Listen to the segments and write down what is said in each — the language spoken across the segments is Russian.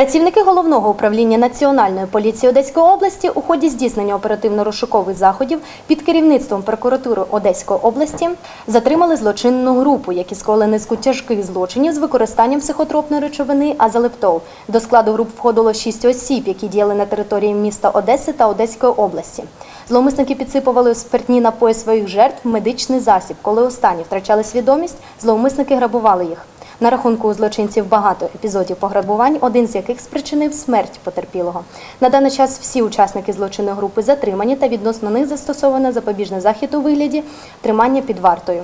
Працівники головного управління Національної поліції Одеської області у ході здійснення оперативно-розшукових заходів під керівництвом прокуратури Одеської області затримали злочинну групу, які скоїли низку тяжких злочинів з використанням психотропної речовини азалептол. До складу груп входило шість осіб, які діяли на території міста Одеси та Одеської області. Зловмисники підсипували у спиртні напої своїх жертв медичний засіб. Коли останні втрачали свідомість, зловмисники грабували їх. На рахунку у злочинців багато епізодів пограбувань, один з яких спричинив смерть потерпілого. На даний час всі учасники злочинної групи затримані та відносно них застосовано запобіжний захід у вигляді тримання під вартою.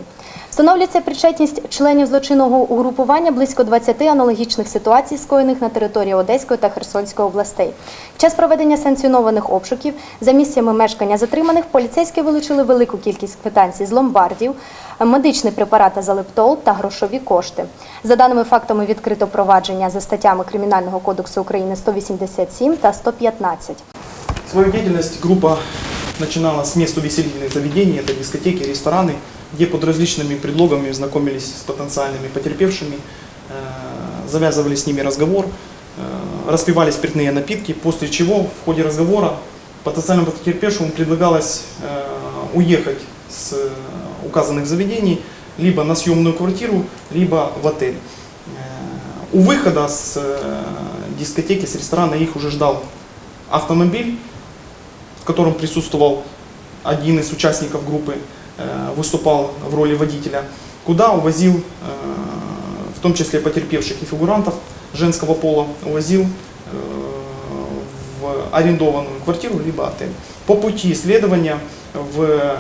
Встановлюється причетність членів злочинного угрупування близько 20 аналогічних ситуацій, скоєних на території Одеської та Херсонської областей. В час проведення санкціонованих обшуків за місцями мешкання затриманих поліцейські вилучили велику кількість квитанцій з ломбардів, медичний препарат азалептол та грошові кошти. За даними фактами відкрито провадження за статтями Кримінального кодексу України 187 та 115. Свою деятельность группа начинала с мест увеселительных заведений, это дискотеки, рестораны, Где под различными предлогами знакомились с потенциальными потерпевшими, э, завязывали с ними разговор, э, распивали спиртные напитки, после чего в ходе разговора потенциальному потерпевшему предлагалось э, уехать с указанных заведений либо на съемную квартиру, либо в отель. У выхода с дискотеки, с ресторана их уже ждал автомобиль, в котором присутствовал один из участников группы, выступал в роли водителя, куда увозил, э, в том числе потерпевших и фигурантов женского пола, увозил э, в арендованную квартиру либо отель. По пути следования в э,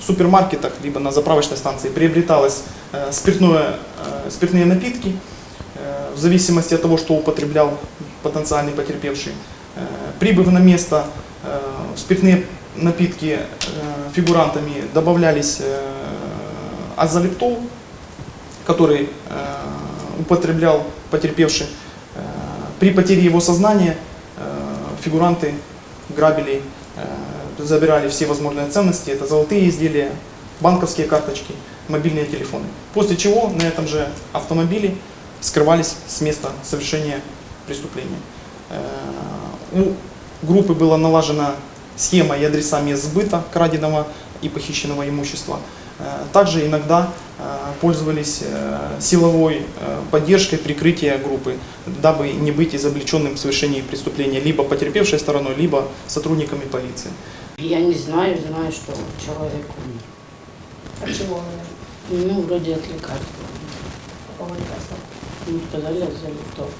супермаркетах либо на заправочной станции приобреталось э, спиртное, э, спиртные напитки, э, в зависимости от того, что употреблял потенциальный потерпевший. Э, Прибыв на место, э, спиртные напитки э, фигурантами добавлялись э, азолептол, который э, употреблял потерпевший. Э, При потере его сознания фигуранты грабили, забирали все возможные ценности, это золотые изделия, банковские карточки, мобильные телефоны. После чего на этом же автомобиле скрывались с места совершения преступления. У группы была налажена схема и адреса мест сбыта краденого и похищенного имущества. Э, Также иногда э, пользовались э, силовой поддержкой прикрытия группы, дабы не быть изобличенным в совершении преступления либо потерпевшей стороной, либо сотрудниками полиции. Я не знаю, знаю, что человек умер. А чего умер? Ну, вроде от лекарства. Какого лекарства? Ну, сказали, залито.